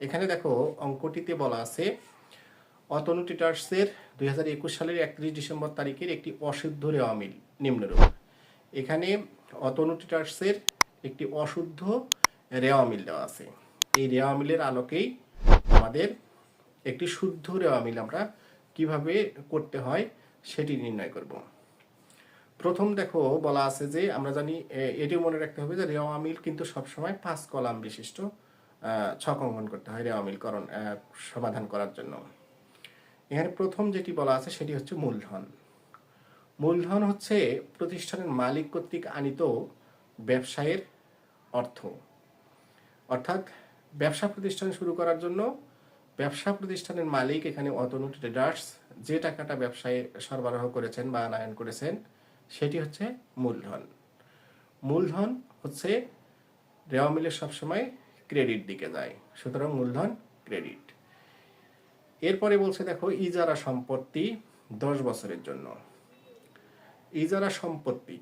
এখানে দেখো অঙ্কটিতে বলা আছে, অতনু টিটার্সের দুই হাজার একুশ সালের একত্রিশ ডিসেম্বর তারিখের একটি অশুদ্ধ রেওয়া মিল নিম্নরূপ। এখানে অতনু টিটার্সের একটি অশুদ্ধ রেওয়া মিল দেওয়া আছে। এই রেওয়া মিলের আলোকেই আমাদের একটি শুদ্ধ রেওয়া মিল আমরা কীভাবে করতে হয় সেটি নির্ণয় করব। প্রথম দেখো বলা আছে যে আমরা জানি এটিও মনে রাখতে হবে যে রেওয়া মিল কিন্তু সবসময় পাঁচ কলাম বিশিষ্ট। ছক অঙ্কন করতে হয় রেওয়া মিলকরণ আহ, সমাধান করার জন্য। এখানে প্রথম যেটি বলা আছে সেটি হচ্ছে মূলধন। মূলধন হচ্ছে প্রতিষ্ঠানের মালিক কর্তৃক আনিত ব্যবসায়ের অর্থ। অর্থাৎ ব্যবসা প্রতিষ্ঠান শুরু করার জন্য ব্যবসা প্রতিষ্ঠানের মালিক এখানে অতনু ট্রেডার্স যে টাকাটা ব্যবসায় সরবরাহ করেছেন বা আনায়ন করেছেন সেটি হচ্ছে মূলধন। মূলধন হচ্ছে রেওয়া মিলের সবসময় ক্রেডিট দিকে যায়। সুতরাং মূলধন ক্রেডিট এরপরে বলছে, দেখো, ইজারা সম্পত্তি দশ বছরের জন্য। ইজারা সম্পত্তি,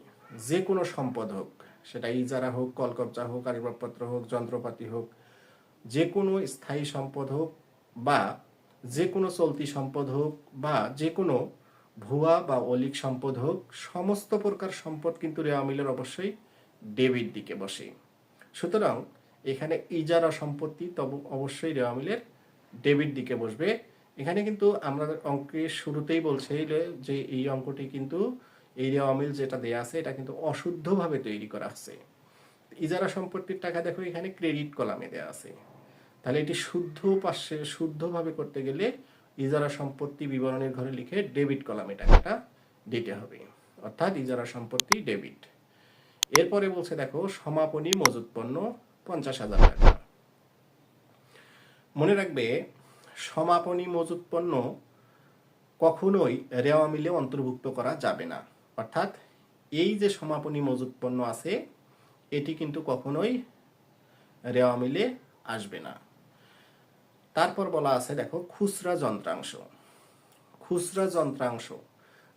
যে কোনো সম্পদ হোক, সেটা ইজারা হোক, কলকবজা হোক, আসবাবপত্র হোক, যন্ত্রপাতি হোক, যে কোনো স্থায়ী সম্পদ হোক বা যে কোনো চলতি সম্পদ হোক বা যে কোনো ভুয়া বা অলিক সম্পদ হোক, সমস্ত প্রকার সম্পদ কিন্তু রেওয়া মিলের অবশ্যই ডেবিট দিকে বসে। সুতরাং এখানে ইজারা সম্পত্তি তব অবশ্যই রেওয়া মিলের ডেবিট দিকে বসবে। এখানে কিন্তু আমরা অঙ্কের শুরুতেই বলছি যে এই অঙ্কটি কিন্তু এই রেওয়া মিল যেটা দেয়া আছে, এটা কিন্তু অশুদ্ধভাবে তৈরি করা আছে ইজারা সম্পত্তির টাকা দেখো, এখানে ক্রেডিট কলামে দেওয়া আছে। তাহলে এটি শুদ্ধ পাশে, শুদ্ধভাবে করতে গেলে ইজারা সম্পত্তি বিবরণের ঘরে লিখে ডেবিট কলামে টাকাটা দিতে হবে। অর্থাৎ ইজারা সম্পত্তি ডেবিট। এরপরে বলছে দেখো, সমাপনী মজুত পণ্য পঞ্চাশ হাজার টাকা। মনে রাখবে, সমাপনী মজুত পণ্য কখনোই রেওয়া মিলে অন্তর্ভুক্ত করা যাবে না। অর্থাৎ এই যে সমাপনী মজুত পণ্য আছে, এটি কিন্তু কখনোই রেওয়া মিলে আসবে না। তারপর বলা আছে, দেখো, খুচরা যন্ত্রাংশ। খুচরা যন্ত্রাংশ,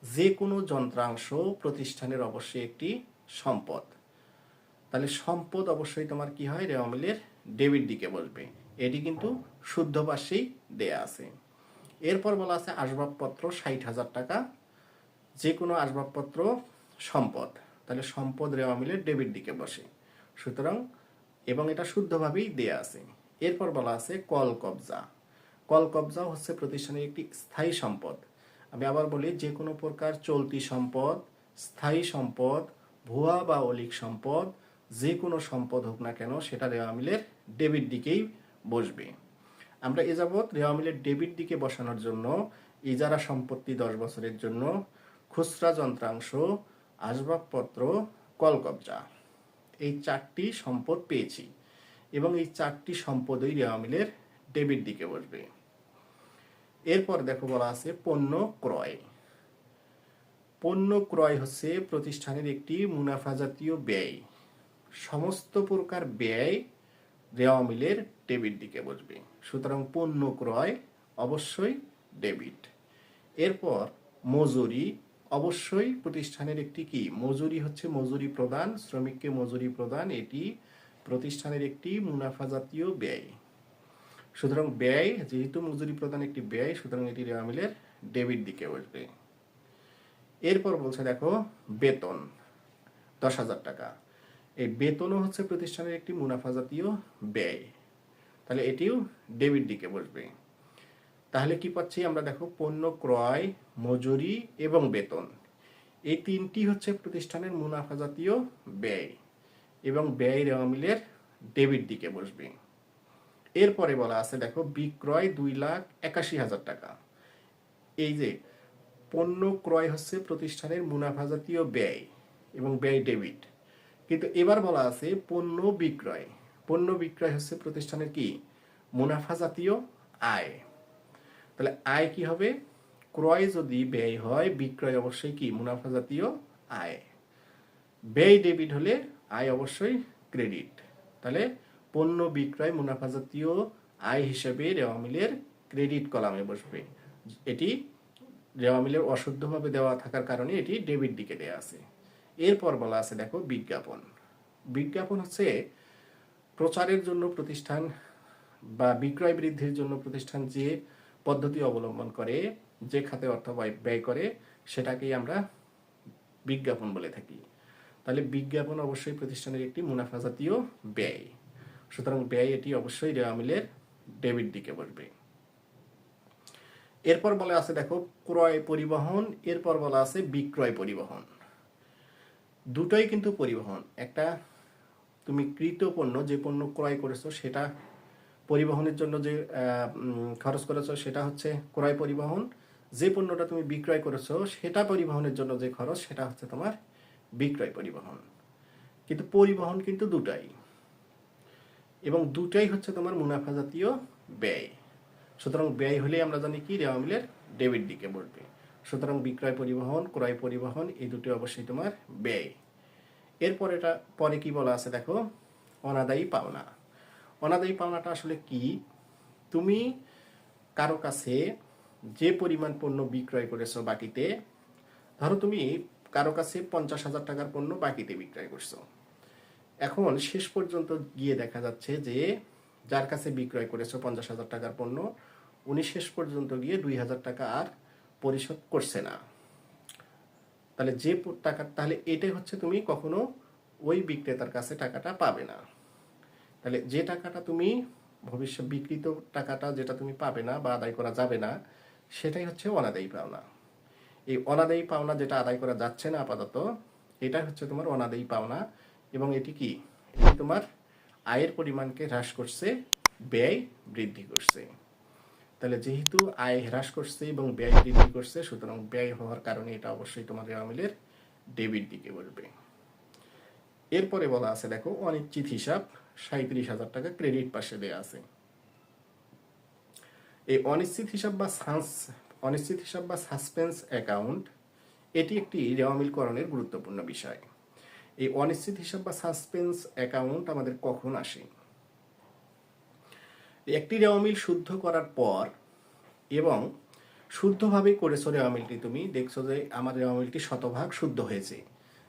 যে কোনো যন্ত্রাংশ প্রতিষ্ঠানের অবশ্যই একটি সম্পদ। তাহলে সম্পদ অবশ্যই তোমার কি হয়? রেওয়া মিলের ডেবিট দিকে বসবে। এটি কিন্তু শুদ্ধ পাশেই দেয়া আছে। এরপর বলা আছে আসবাবপত্র ষাট হাজার টাকা। যে কোনো আসবাবপত্র সম্পদ। তাহলে সম্পদ রেওয়া মিলের ডেবিট দিকে বসে। সুতরাং, এবং এটা শুদ্ধভাবেই দেয়া আছে। এরপর বলা আছে কল কবজা। কল কবজা হচ্ছে প্রতিষ্ঠানের একটি স্থায়ী সম্পদ। আমি আবার বলি যে কোনো প্রকার চলতি সম্পদ, স্থায়ী সম্পদ, ভুয়া বা অলিক সম্পদ যে কোনো সম্পদ হোক না কেন, সেটা রেওয়া মিলের ডেবিট দিকেই বসবে। আমরা এ যাবৎ রেওয়া মিলের ডেবিট দিকে বসানোর জন্য ইজারা সম্পত্তি দশ বছরের জন্য খুচরা যন্ত্রাংশ, আসবাবপত্র, কলকবজা এই চারটি সম্পদ পেয়েছি এবং এই চারটি সম্পদই রেওয়া মিলের ডেবিট দিকে বসবে। এরপর দেখো বলা আছে পণ্য ক্রয়। পণ্য ক্রয় হচ্ছে প্রতিষ্ঠানের একটি মুনাফা জাতীয় ব্যয়। সমস্ত প্রকার ব্যয় দেওয়া মিলের ডেবিট দিকে বসবে। সুতরাং পণ্য ক্রয় অবশ্যই ডেবিট। এরপর মজুরি অবশ্যই প্রতিষ্ঠানের একটি কি? মজুরি হচ্ছে মজুরি প্রদান, শ্রমিককে মজুরি প্রদান, এটি প্রতিষ্ঠানের একটি মুনাফা জাতীয় ব্যয়। সুতরাং ব্যয়, যেহেতু মজুরি প্রদান একটি ব্যয়, সুতরাং এটি রেওয়া মিলের ডেবিট দিকে বসবে। এরপর বলছে দেখো, বেতন, দশ হাজার টাকা। এই বেতনও হচ্ছে প্রতিষ্ঠানের একটি মুনাফা জাতীয় ব্যয়। তাহলে এটিও ডেবিট দিকে বসবে। তাহলে কি পাচ্ছি? আমরা দেখো, পণ্য ক্রয়, মজুরি এবং বেতন। এই তিনটি হচ্ছে প্রতিষ্ঠানের মুনাফা জাতীয় ব্যয় এবং ব্যয় রেওয়া মিলের ডেবিট দিকে বসবে। এরপরে বলা আছে, দেখো, বিক্রয় দুই লাখ একাশি হাজার টাকা। এই যে, পণ্য ক্রয় হচ্ছে প্রতিষ্ঠানের মুনাফা জাতীয় ব্যয় এবং ব্যয় ডেবিট। কিন্তু এবার বলা আছে পণ্য বিক্রয়। পণ্য বিক্রয় হচ্ছে প্রতিষ্ঠানের কি? মুনাফা জাতীয় আয়। তাহলে আয় কি হবে? ক্রয় যদি ব্যয় হয়, বিক্রয় অবশ্যই কি? মুনাফা জাতীয় আয়। ব্যয় ডেবিট হলে আয় অবশ্যই ক্রেডিট। তাহলে পণ্য বিক্রয় মুনাফা জাতীয় আয় হিসেবে রেওয়া মিলের ক্রেডিট কলামে বসবে। এটি রেওয়া মিলের অশুদ্ধভাবে দেওয়া থাকার কারণে এটি ডেবিট দিকে দেওয়া আছে। এরপর বলা আছে, দেখো, বিজ্ঞাপন। বিজ্ঞাপন হচ্ছে প্রচারের জন্য প্রতিষ্ঠান বা বিক্রয় বৃদ্ধির জন্য প্রতিষ্ঠান যে পদ্ধতি অবলম্বন করে, যে খাতে অর্থ ব্যয়- করে, সেটাকেই আমরা বিজ্ঞাপন বলে থাকি। তাহলে বিজ্ঞাপন অবশ্যই প্রতিষ্ঠানের একটি মুনাফা জাতীয় ব্যয়। সুতরাং ব্যয় এটি অবশ্যই রেওয়া মিলের ডেবিট দিকে বসবে। এরপর বলা আছে, দেখো, ক্রয় পরিবহন, এরপর বলা আছে বিক্রয় পরিবহন। দুটোই কিন্তু পরিবহন। একটা তুমি কৃত পণ্য যে পণ্য ক্রয় করেছ, সেটা পরিবহনের জন্য যে খরচ করেছ, সেটা হচ্ছে ক্রয় পরিবহন। যে পণ্যটা তুমি বিক্রয় করেছ, সেটা পরিবহনের জন্য যে খরচ, সেটা হচ্ছে তোমার বিক্রয় পরিবহন। কিন্তু পরিবহন কিন্তু দুটাই। এবং দুটাই হচ্ছে তোমার মুনাফা জাতীয় ব্যয়। সুতরাং ব্যয় হলে আমরা জানি কি? রেওয়া মিলের ডেবিট দিকে বলবে সুতরাং বিক্রয় পরিবহন, ক্রয় পরিবহন, এই দুটো অবশ্যই তোমার ব্যয়। এরপর এটা, পরে কি বলা আছে দেখো? অনাদায়ী পাওনা। অনাদায়ী পাওনাটা আসলে কি? তুমি কারও কাছে যে পরিমাণ পণ্য বিক্রয় করেছ বাকিতে ধরো তুমি কারও কাছে পঞ্চাশ হাজার টাকার পণ্য বাকিতে বিক্রয় করছ। এখন শেষ পর্যন্ত গিয়ে দেখা যাচ্ছে যে যার কাছে বিক্রয় করেছ পঞ্চাশ হাজার টাকার পণ্য, উনি শেষ পর্যন্ত গিয়ে দুই হাজার টাকা আর পরিশোধ করছে না। তাহলে যে টাকা, তাহলে এটাই হচ্ছে তুমি কখনো ওই বিক্রেতার কাছে টাকাটা পাবে না। তাহলে যে টাকাটা তুমি ভবিষ্যৎ বিক্রিত টাকাটা যেটা তুমি পাবে না বা আদায় করা যাবে না, সেটাই হচ্ছে অনাদায়ী পাওনা। এই অনাদায়ী পাওনা যেটা আদায় করা যাচ্ছে না আপাতত এটা হচ্ছে তোমার অনাদায়ী পাওনা এবং এটি কি? এটি তোমার আয়ের পরিমাণকে হ্রাস করছে, ব্যয় বৃদ্ধি করছে। তাহলে যেহেতু আয় হ্রাস করছে এবং ব্যয় বৃদ্ধি করছে, সুতরাং ব্যয় হওয়ার কারণে এটা অবশ্যই তোমার রেওয়া মিলের ডেবিট দিকে বলবে। এরপরে বলা আছে, দেখো, অনিশ্চিত হিসাব সাঁত্রিশ হাজার টাকা ক্রেডিট পাশে দেওয়া আছে। এই অনিশ্চিত হিসাব বা সাস, অনিশ্চিত হিসাব বা সাসপেন্স অ্যাকাউন্ট, এটি একটি রেওয়ামিলকরণের গুরুত্বপূর্ণ বিষয়। এই অনিশ্চিত হিসাব বা সাসপেন্স অ্যাকাউন্ট আমাদের কখন আসে? একটি রেওয়ামিল শুদ্ধ করার পর এবং শুদ্ধভাবে করেছ রেওয়ামিলটি তুমি, দেখছ যে আমার রেওয়ামিলটি শতভাগ শুদ্ধ হয়েছে।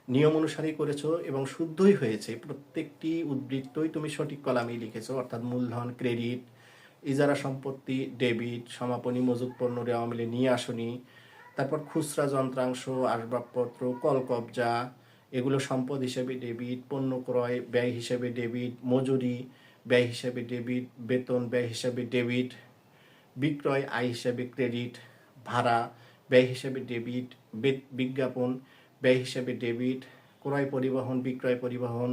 নিয়ম অনুসারেই করেছ এবং শুদ্ধই হয়েছে। প্রত্যেকটি উদ্বৃত্তই তুমি সঠিক কলামেই লিখেছো, অর্থাৎ মূলধন, ক্রেডিট, ইজারা সম্পত্তি, ডেবিট, সমাপনী মজুত পণ্য রেওয়ামিলে নিয়ে আসনি, তারপর খুচরা যন্ত্রাংশ, আসবাবপত্র, কলকবজা, এগুলো সম্পদ হিসেবে ডেবিট, পণ্য ক্রয়, ব্যয় হিসেবে ডেবিট, মজুরি ব্যয় হিসাবে ডেবিট, বেতন ব্যয় হিসাবে ডেবিট, বিক্রয় আয় হিসাবে ক্রেডিট, ভাড়া ব্যয় হিসাবে ডেবিট বিজ্ঞাপন ব্যয় হিসাবে ডেবিট, ক্রয় পরিবহন, বিক্রয় পরিবহন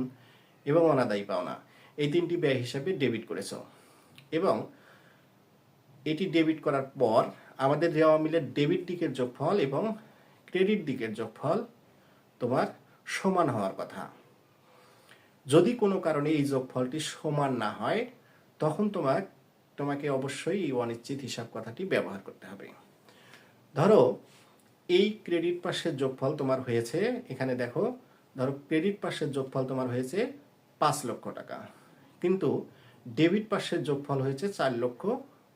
এবং অনাদায়ী পাওনা। এই তিনটি ব্যয় হিসাবে ডেবিট করেছ। এবং এটি ডেবিট করার পর আমাদের দেওয়া মিলে ডেবিট দিকের যোগফল এবং ক্রেডিট দিকের যোগফল তোমার সমান হওয়ার কথা। যদি কোনো কারণে এই যোগফলটি সমান না হয়, তখন তোমার তোমাকে অবশ্যই এই অনিশ্চিত হিসাব কথাটি ব্যবহার করতে হবে। ধরো, এই ক্রেডিট পাশের যোগফল তোমার হয়েছে, এখানে দেখো, ধরো ক্রেডিট পাশের যোগফল তোমার হয়েছে পাঁচ লক্ষ টাকা। কিন্তু ডেবিট পাশের যোগফল হয়েছে চার লক্ষ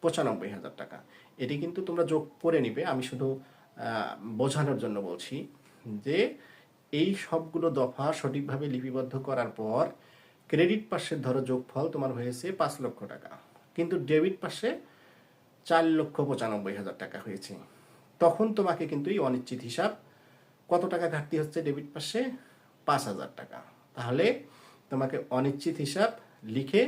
পঁচানব্বই হাজার টাকা। এটি কিন্তু তোমরা যোগ করে নিবে, আমি শুধু বোঝানোর জন্য বলছি যে এই সবগুলো দফা সঠিকভাবে লিপিবদ্ধ করার পর ক্রেডিট পাশের ধরো যোগফল তোমার হয়েছে পাঁচ লক্ষ টাকা। কিন্তু ডেবিট পাশে চার লক্ষ পঁচানব্বই হাজার টাকা হয়েছে। তখন তোমাকে কিন্তু এই অনিশ্চিত হিসাব কত টাকা ঘাটতি হচ্ছে ডেবিট পাশে? পাঁচ হাজার টাকা। তাহলে তোমাকে অনিশ্চিত হিসাব লিখে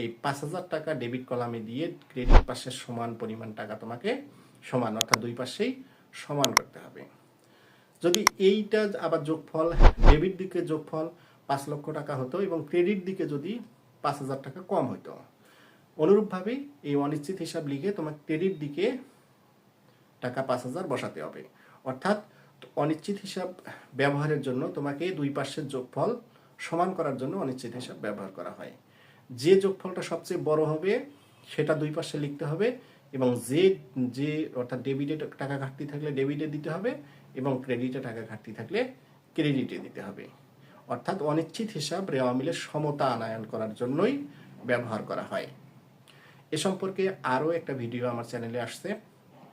এই পাঁচ হাজার টাকা ডেবিট কলামে দিয়ে ক্রেডিট পাশের সমান পরিমাণ টাকা তোমাকে সমান, অর্থাৎ দুই পাশেই সমান করতে হবে। যদি এইটা আবার যোগফল ডেবিট দিকে যোগফল পাঁচ লক্ষ টাকা হতো এবং ক্রেডিট দিকে যদি পাঁচ হাজার টাকা কম হতো অনুরূপভাবেই এই অনিশ্চিত হিসাব লিখে তোমার ক্রেডিট দিকে টাকা পাঁচ হাজার বসাতে হবে। অর্থাৎ অনিশ্চিত হিসাব ব্যবহারের জন্য তোমাকে দুই পাশের যোগফল সমান করার জন্য অনিশ্চিত হিসাব ব্যবহার করা হয়। যে যোগফলটা সবচেয়ে বড় হবে, সেটা দুই পাশে লিখতে হবে। এবং যে যে, অর্থাৎ ডেবিটে টাকা ঘাটতি থাকলে ডেবিটে দিতে হবে এবং ক্রেডিটে টাকা ঘাটতি থাকলে ক্রেডিটে দিতে হবে। অর্থাৎ অনিশ্চিত হিসাব রেওয়া মিলের সমতা আনায়ন করার জন্যই ব্যবহার করা হয়। এ সম্পর্কে আরও একটা ভিডিও আমার চ্যানেলে আসছে।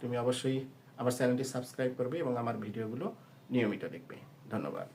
তুমি অবশ্যই আমার চ্যানেলটি সাবস্ক্রাইব করবে এবং আমার ভিডিওগুলো নিয়মিত দেখবে। ধন্যবাদ।